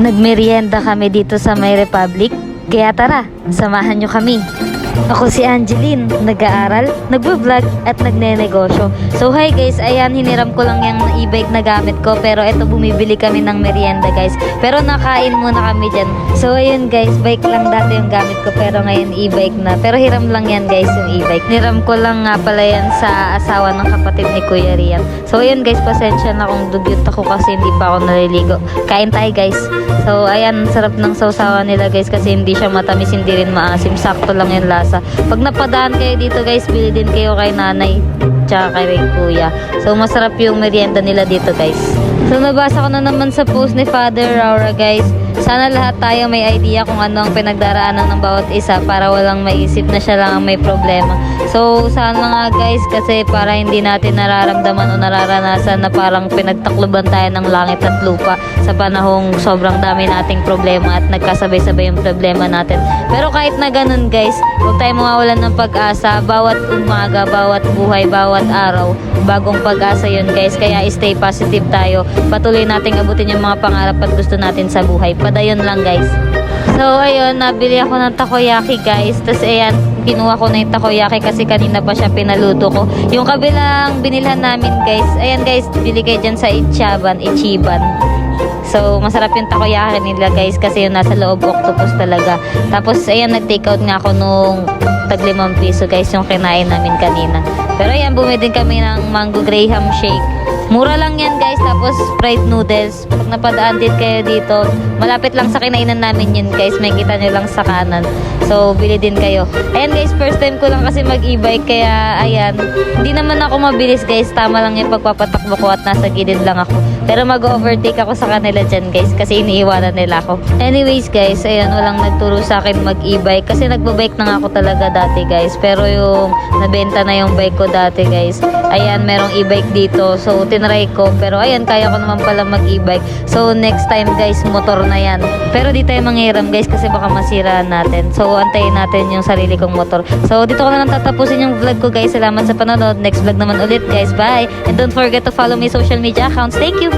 Nagmerienda kami dito sa May Republic. Kaya tara, samahan nyo kami. Ako si Angeline, nag-aaral, nagbo-vlog at nagne-negosyo. So hi guys, ayan hiniram ko lang yung e-bike na gamit ko pero eto bumibili kami ng merienda guys. Pero nakain muna kami dyan. So ayun guys, bike lang dati yung gamit ko pero ngayon e-bike na. Pero hiram lang yan guys yung e-bike. Hiram ko lang nga pala yan sa asawa ng kapatid ni Kuya Rian. So ayun guys, pasensya na kung dugyot ako kasi hindi pa ako naliligo. Kain tayo guys. So ayan, sarap ng sausawa nila guys kasi hindi siya matamis, hindi rin maasim. Sakto lang yung lasa. Pag napadaan kayo dito guys, bili din kayo kay nanay tsaka kay kuya. So masarap yung merienda nila dito guys. So nabasa ko na naman sa post ni Father Raura guys. Sana lahat tayo may idea kung ano ang pinagdaraanan ng bawat isa para walang maisip na siya lang ang may problema. So sana nga guys kasi para hindi natin nararamdaman o nararanasan na parang pinagtakluban tayo ng langit at lupa sa panahong sobrang dami nating problema at nagkasabay-sabay yung problema natin. Pero kahit na ganun guys, huwag tayo mawawalan ng pag-asa. Bawat umaga, bawat buhay, bawat araw, bagong pag-asa yun guys. Kaya stay positive tayo. Patuloy nating abutin yung mga pangarap at gusto natin sa buhay. Padayon lang guys. So, ayun, nabili ako ng takoyaki, guys. Tapos, ayan, kinuha ko na yung takoyaki kasi kanina pa siya pinaluto ko. Yung kabilang binilhan namin, guys. Ayan, guys, bili kayo dyan sa Ichaban, Ichiban. So, masarap yung takoyaki nila, guys, kasi yung nasa loob octopus talaga. Tapos, ayan, nag-take out nga ako nung tag piso, guys, yung kinain namin kanina. Pero, ayan, bumili din kami ng mango graham shake. Mura lang yan guys, tapos fried noodles. Pag napadaan din kayo dito, malapit lang sa kinainan namin yun guys. May kita nyo lang sa kanan. So, bili din kayo. Ayan guys, first time ko lang kasi mag e-bike. Kaya, ayan. Hindi naman ako mabilis guys. Tama lang yung pagpapatakbo ko at nasa gilid lang ako. Pero mag-overtake ako sa kanila dyan guys. Kasi iniiwanan nila ako. Anyways guys, ayan, walang nagturo sa akin mag e-bike. Kasi nagbabike na nga ako talaga dati guys. Pero yung nabenta na yung bike ko dati guys. Ayan, merong e-bike dito. So, tinry ko. Pero ayan, kaya ko naman pala mag e-bike. So, next time guys, motor na yan. Pero di tayo manghiram guys kasi baka masira natin. So, antayin natin yung sarili kong motor. So, dito ko na lang tatapusin yung vlog ko guys. Salamat sa panonood. Next vlog naman ulit guys. Bye! And don't forget to follow my social media accounts. Thank you!